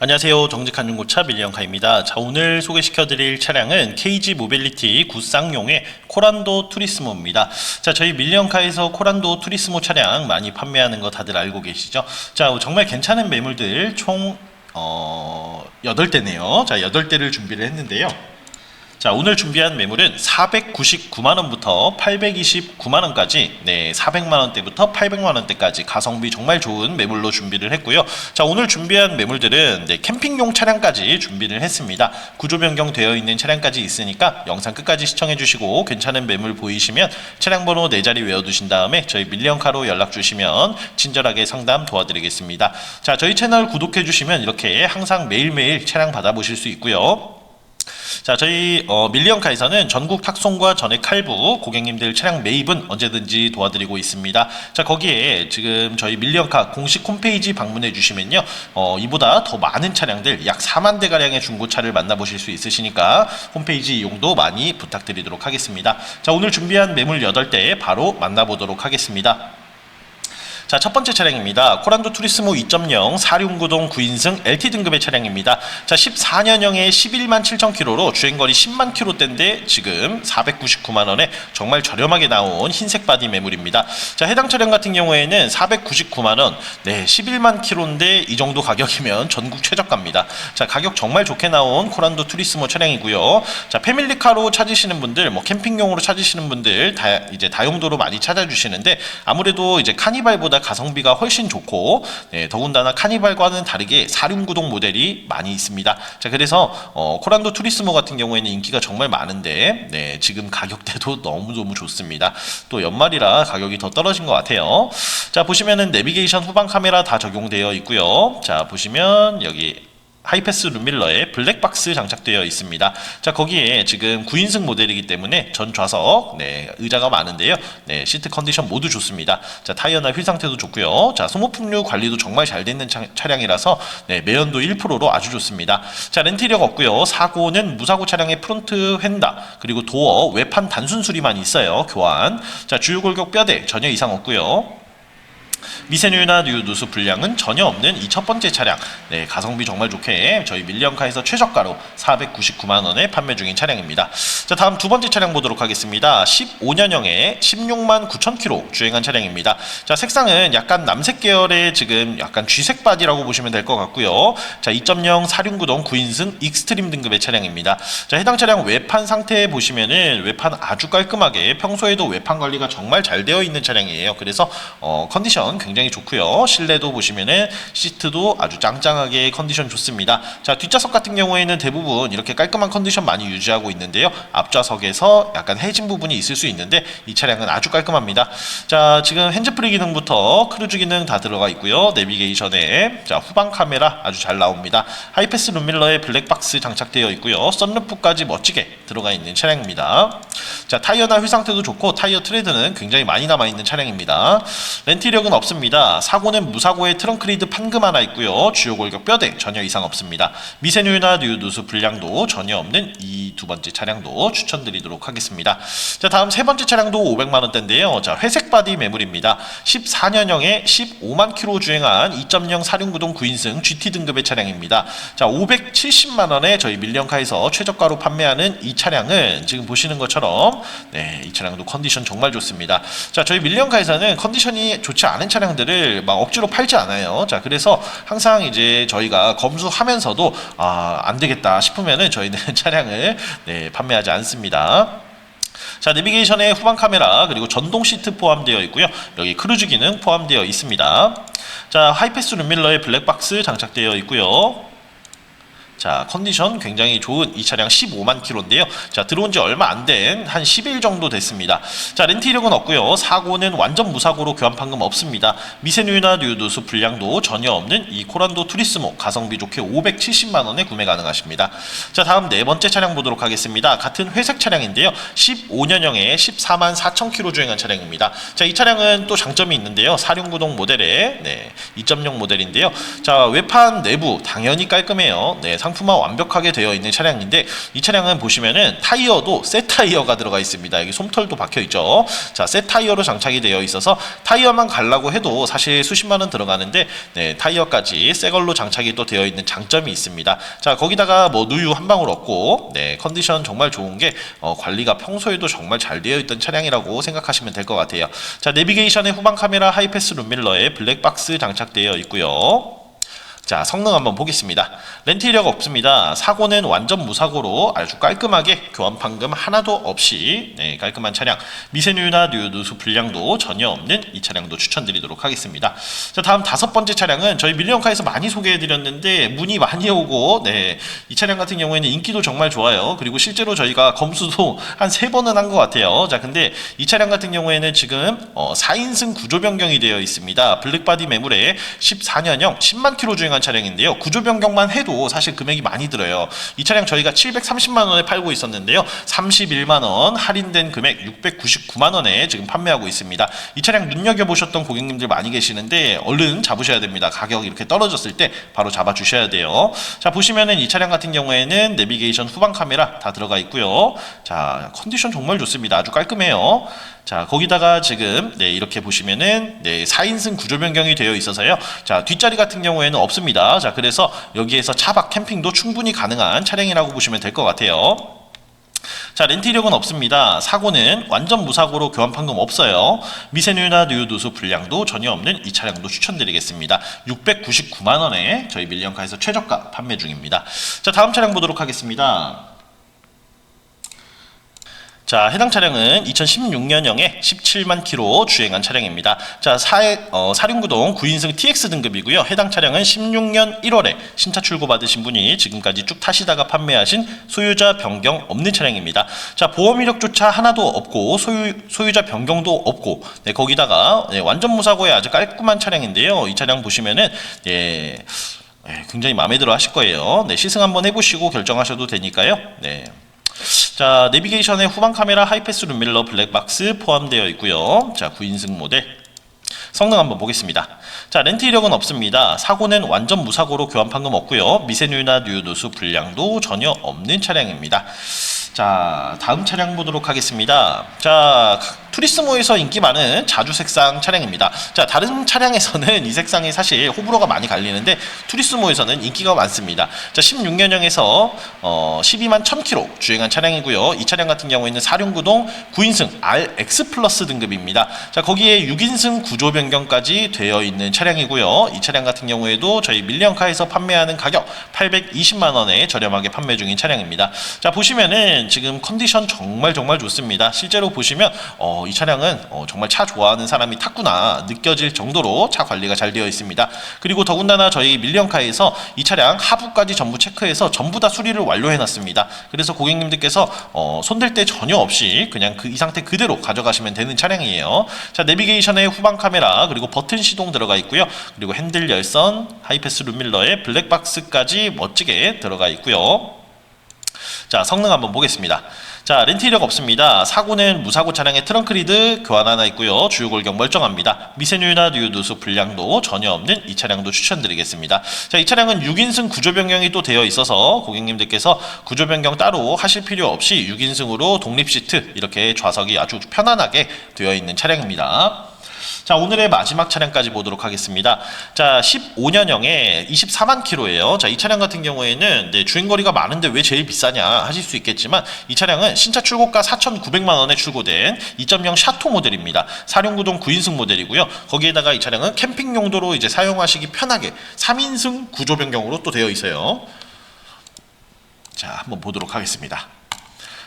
안녕하세요. 정직한 중고차 밀리언카입니다. 자, 오늘 소개시켜드릴 차량은 KG 모빌리티 구쌍용의 코란도 투리스모입니다. 자, 저희 밀리언카에서 코란도 투리스모 차량 많이 판매하는 거 다들 알고 계시죠? 자, 정말 괜찮은 매물들 총, 어, 8대네요. 자, 8대를 준비를 했는데요. 자, 오늘 준비한 매물은 499만 원부터 829만 원까지 네, 400만 원대부터 800만 원대까지 가성비 정말 좋은 매물로 준비를 했고요. 자, 오늘 준비한 매물들은 네, 캠핑용 차량까지 준비를 했습니다. 구조 변경되어 있는 차량까지 있으니까 영상 끝까지 시청해 주시고 괜찮은 매물 보이시면 차량 번호 네 자리 외워 두신 다음에 저희 밀리언카로 연락 주시면 친절하게 상담 도와드리겠습니다. 자, 저희 채널 구독해 주시면 이렇게 항상 매일매일 차량 받아보실 수 있고요. 자, 저희 어, 밀리언카에서는 전국 탁송과 전액 할부 고객님들 차량 매입은 언제든지 도와드리고 있습니다. 자, 거기에 지금 저희 밀리언카 공식 홈페이지 방문해 주시면요. 어, 이보다 더 많은 차량들 약 4만 대 가량의 중고차를 만나보실 수 있으시니까 홈페이지 이용도 많이 부탁드리도록 하겠습니다. 자, 오늘 준비한 매물 8대 바로 만나보도록 하겠습니다. 자, 첫 번째 차량입니다. 코란도 투리스모 2.0 4륜구동 9인승 LT 등급의 차량입니다. 자, 14년형에 11만 7천 킬로로 주행거리 10만 킬로대인데 지금 499만 원에 정말 저렴하게 나온 흰색 바디 매물입니다. 자, 해당 차량 같은 경우에는 499만 원, 네, 11만 킬로인데 이 정도 가격이면 전국 최저가입니다. 자, 가격 정말 좋게 나온 코란도 투리스모 차량이고요. 자, 패밀리카로 찾으시는 분들, 뭐 캠핑용으로 찾으시는 분들 다 이제 다용도로 많이 찾아주시는데 아무래도 이제 카니발보다 가성비가 훨씬 좋고 네, 더군다나 카니발과는 다르게 사륜구동 모델이 많이 있습니다. 자 그래서 어, 코란도 투리스모 같은 경우에는 인기가 정말 많은데 네, 지금 가격대도 너무 너무 좋습니다. 또 연말이라 가격이 더 떨어진 것 같아요. 자 보시면은 내비게이션 후방 카메라 다 적용되어 있고요. 자 보시면 여기 하이패스 룸밀러에 블랙박스 장착되어 있습니다. 자 거기에 지금 9인승 모델이기 때문에 전 좌석 네, 의자가 많은데요. 네, 시트 컨디션 모두 좋습니다. 자 타이어나 휠 상태도 좋고요. 자 소모품류 관리도 정말 잘 되는 차, 차량이라서 네, 매연도 1%로 아주 좋습니다. 자 렌트력 없고요. 사고는 무사고 차량의 프론트 휀다 그리고 도어 외판 단순 수리만 있어요. 교환. 자 주요 골격 뼈대 전혀 이상 없고요. 미세누유나 누수 불량은 전혀 없는 이 첫 번째 차량. 네, 가성비 정말 좋게 저희 밀리언카에서 최저가로 499만 원에 판매 중인 차량입니다. 자, 다음 두 번째 차량 보도록 하겠습니다. 15년형에 16만 9천 킬로 주행한 차량입니다. 자, 색상은 약간 남색 계열의 지금 약간 쥐색 바디라고 보시면 될 것 같고요. 자, 2.0 사륜구동 9인승 익스트림 등급의 차량입니다. 자, 해당 차량 외판 상태 보시면은 외판 아주 깔끔하게 평소에도 외판 관리가 정말 잘 되어 있는 차량이에요. 그래서 어, 컨디션 굉장히 좋고요. 실내도 보시면은 시트도 아주 짱짱하게 컨디션 좋습니다. 자 뒷좌석 같은 경우에는 대부분 이렇게 깔끔한 컨디션 많이 유지하고 있는데요. 앞좌석에서 약간 해진 부분이 있을 수 있는데 이 차량은 아주 깔끔합니다. 자 지금 핸즈프리 기능부터 크루즈 기능 다 들어가 있고요. 내비게이션에 자 후방 카메라 아주 잘 나옵니다. 하이패스 룸밀러에 블랙박스 장착되어 있고요. 썬루프까지 멋지게 들어가 있는 차량입니다. 자 타이어나 휠 상태도 좋고 타이어 트레드는 굉장히 많이 남아 있는 차량입니다. 렌트력은 없 습니다. 사고는 무사고의 트렁크 리드 판금 하나 있고요. 주요 골격 뼈대 전혀 이상 없습니다. 미세누유나 누수 불량도 전혀 없는 이 두 번째 차량도 추천드리도록 하겠습니다. 자 다음 세 번째 차량도 500만 원대인데요. 자 회색 바디 매물입니다. 14년형에 15만 킬로 주행한 2.0 사륜구동 9인승 GT 등급의 차량입니다. 자 570만 원에 저희 밀리언카에서 최저가로 판매하는 이 차량은 지금 보시는 것처럼 네, 이 차량도 컨디션 정말 좋습니다. 자 저희 밀리언카에서는 컨디션이 좋지 않은 차량들을 막 억지로 팔지 않아요. 자, 그래서 항상 이제 저희가 검수하면서도 아, 안 되겠다 싶으면은 저희는 차량을 네, 판매하지 않습니다. 자, 내비게이션에 후방 카메라 그리고 전동 시트 포함되어 있고요. 여기 크루즈 기능 포함되어 있습니다. 자, 하이패스 룸밀러에 블랙박스 장착되어 있고요. 자, 컨디션 굉장히 좋은 이 차량 15만 킬로인데요. 자, 들어온 지 얼마 안 된 한 10일 정도 됐습니다. 자, 렌트 이력은 없고요. 사고는 완전 무사고로 교환 판금 없습니다. 미세누유나 뉴누수 불량도 전혀 없는 이 코란도 투리스모 가성비 좋게 570만 원에 구매 가능하십니다. 자, 다음 네 번째 차량 보도록 하겠습니다. 같은 회색 차량인데요. 15년형에 14만 4천 킬로 주행한 차량입니다. 자, 이 차량은 또 장점이 있는데요. 사륜구동 모델의 네, 2.0 모델인데요. 자, 외판 내부 당연히 깔끔해요. 네, 상품 상품화 완벽하게 되어 있는 차량인데 이 차량은 보시면은 타이어도 새 타이어가 들어가 있습니다. 여기 솜털도 박혀 있죠. 자, 새 타이어로 장착이 되어 있어서 타이어만 갈라고 해도 사실 수십만 원 들어가는데 네, 타이어까지 새 걸로 장착이 또 되어 있는 장점이 있습니다. 자, 거기다가 뭐 누유 한 방울 없고 네, 컨디션 정말 좋은 게 어, 관리가 평소에도 정말 잘 되어 있던 차량이라고 생각하시면 될 것 같아요. 자, 내비게이션의 후방 카메라 하이패스 룸밀러에 블랙박스 장착되어 있고요. 자, 성능 한번 보겠습니다. 이력 없습니다. 사고는 완전 무사고로 아주 깔끔하게 교환 판금 하나도 없이 네, 깔끔한 차량. 미세누유나 누유 누수 불량도 전혀 없는 이 차량도 추천드리도록 하겠습니다. 자, 다음 다섯 번째 차량은 저희 밀리언카에서 많이 소개해드렸는데 문의 많이 오고 네, 이 차량 같은 경우에는 인기도 정말 좋아요. 그리고 실제로 저희가 검수도 한 세 번은 한 것 같아요. 자, 근데 이 차량 같은 경우에는 지금 어, 4인승 구조 변경이 되어 있습니다. 블랙바디 매물에 14년형 10만 킬로 주행 한 차량인데요. 구조 변경만 해도 사실 금액이 많이 들어요. 이 차량 저희가 730만 원에 팔고 있었는데요. 31만 원 할인된 금액 699만 원에 지금 판매하고 있습니다. 이 차량 눈여겨 보셨던 고객님들 많이 계시는데 얼른 잡으셔야 됩니다. 가격 이렇게 떨어졌을 때 바로 잡아 주셔야 돼요. 자, 보시면은 이 차량 같은 경우에는 내비게이션 후방 카메라 다 들어가 있고요. 자, 컨디션 정말 좋습니다. 아주 깔끔해요. 자, 거기다가 지금 네, 이렇게 보시면은 네, 4인승 구조 변경이 되어 있어서요. 자, 뒷자리 같은 경우에는 없습니다. 자, 그래서 여기에서 차박 캠핑도 충분히 가능한 차량이라고 보시면 될 것 같아요. 자, 렌트 이력은 없습니다. 사고는 완전 무사고로 교환 판금 없어요. 미세누유나 누유누수 불량도 전혀 없는 이 차량도 추천드리겠습니다. 699만 원에 저희 밀리언카에서 최저가 판매 중입니다. 자, 다음 차량 보도록 하겠습니다. 자, 해당 차량은 2016년형에 17만 킬로 주행한 차량입니다. 자, 사, 어, 사륜구동 9인승 TX 등급이고요. 해당 차량은 16년 1월에 신차 출고 받으신 분이 지금까지 쭉 타시다가 판매하신 소유자 변경 없는 차량입니다. 자, 보험 이력조차 하나도 없고 소유, 소유자 변경도 없고 네, 거기다가 네, 완전 무사고의 아주 깔끔한 차량인데요. 이 차량 보시면은 예, 예, 굉장히 마음에 들어 하실 거예요. 네, 시승 한번 해보시고 결정하셔도 되니까요. 네. 자, 내비게이션에 후방 카메라 하이패스 룸밀러 블랙박스 포함되어 있고요. 자, 9인승 모델. 성능 한번 보겠습니다. 자, 렌트 이력은 없습니다. 사고는 완전 무사고로 교환 판금 없고요. 미세누유나 누유누수 불량도 전혀 없는 차량입니다. 자, 다음 차량 보도록 하겠습니다. 자, 투리스모에서 인기 많은 자주 색상 차량입니다. 자, 다른 차량에서는 이 색상이 사실 호불호가 많이 갈리는데 투리스모에서는 인기가 많습니다. 자, 16년형에서 어, 12만 1000km 주행한 차량이고요. 이 차량 같은 경우에는 사륜구동 9인승 RX 플러스 등급입니다. 자, 거기에 6인승 구조 변경까지 되어 있는 차량이고요. 이 차량 같은 경우에도 저희 밀리언카에서 판매하는 가격 820만 원에 저렴하게 판매 중인 차량입니다. 자, 보시면은 지금 컨디션 정말 정말 좋습니다. 실제로 보시면 어, 이 차량은 어, 정말 차 좋아하는 사람이 탔구나 느껴질 정도로 차 관리가 잘 되어 있습니다. 그리고 더군다나 저희 밀리언카에서 이 차량 하부까지 전부 체크해서 전부 다 수리를 완료해 놨습니다. 그래서 고객님들께서 어, 손댈 때 전혀 없이 그냥 그 이 상태 그대로 가져가시면 되는 차량이에요. 자, 내비게이션에 후방 카메라 그리고 버튼 시동 들어가 있고요. 그리고 핸들 열선, 하이패스 룸밀러에 블랙박스까지 멋지게 들어가 있고요. 자, 성능 한번 보겠습니다. 자, 렌트 이력 없습니다. 사고는 무사고 차량의 트렁크 리드 교환 하나 있고요. 주요 골격 멀쩡합니다. 미세누유나 누유누수 불량도 전혀 없는 이 차량도 추천드리겠습니다. 자, 이 차량은 6인승 구조 변경이 또 되어 있어서 고객님들께서 구조 변경 따로 하실 필요 없이 6인승으로 독립 시트 이렇게 좌석이 아주 편안하게 되어 있는 차량입니다. 자, 오늘의 마지막 차량까지 보도록 하겠습니다. 자, 15년형에 24만 킬로예요. 자, 이 차량 같은 경우에는 네, 주행거리가 많은데 왜 제일 비싸냐 하실 수 있겠지만 이 차량은 신차 출고가 4,900만 원에 출고된 2.0 샤토 모델입니다. 사륜구동 9인승 모델이고요. 거기에다가 이 차량은 캠핑 용도로 이제 사용하시기 편하게 3인승 구조 변경으로 또 되어 있어요. 자, 한번 보도록 하겠습니다.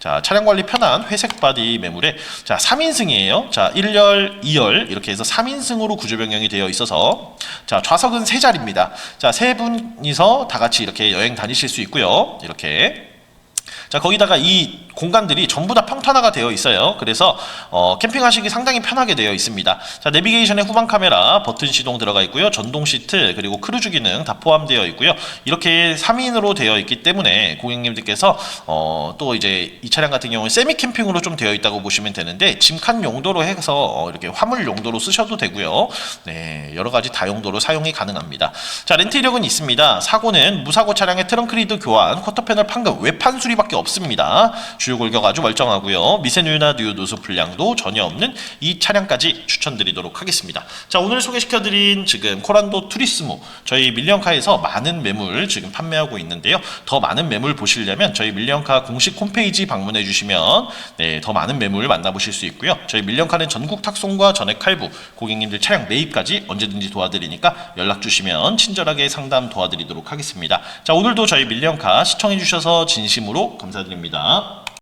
자, 차량 관리 편한 회색 바디 매물에 자, 3인승이에요. 자, 1열, 2열 이렇게 해서 3인승으로 구조 변경이 되어 있어서 자, 좌석은 세 자리입니다. 자, 세 분이서 다 같이 이렇게 여행 다니실 수 있고요. 이렇게 자, 거기다가 이 공간들이 전부 다 평탄화가 되어 있어요. 그래서 어, 캠핑하시기 상당히 편하게 되어 있습니다. 자, 내비게이션에 후방 카메라, 버튼 시동 들어가 있고요. 전동 시트, 그리고 크루즈 기능 다 포함되어 있고요. 이렇게 3인으로 되어 있기 때문에 고객님들께서 어, 또 이제 이 차량 같은 경우는 세미 캠핑으로 좀 되어 있다고 보시면 되는데 짐칸 용도로 해서 어, 이렇게 화물 용도로 쓰셔도 되고요. 네, 여러 가지 다용도로 사용이 가능합니다. 자, 렌트 이력은 있습니다. 사고는 무사고 차량의 트렁크 리드 교환, 쿼터 패널 판금, 외판 수리밖에 없습니다. 주요 골격 아주 멀쩡하고요. 미세누유나 누유 누수 불량도 전혀 없는 이 차량까지 추천드리도록 하겠습니다. 자, 오늘 소개시켜드린 지금 코란도 투리스모 저희 밀리언카에서 많은 매물 지금 판매하고 있는데요. 더 많은 매물 보시려면 저희 밀리언카 공식 홈페이지 방문해 주시면 네, 더 많은 매물 만나보실 수 있고요. 저희 밀리언카는 전국 탁송과 전액 할부, 고객님들 차량 매입까지 언제든지 도와드리니까 연락 주시면 친절하게 상담 도와드리도록 하겠습니다. 자, 오늘도 저희 밀리언카 시청해 주셔서 진심으로 감사드립니다.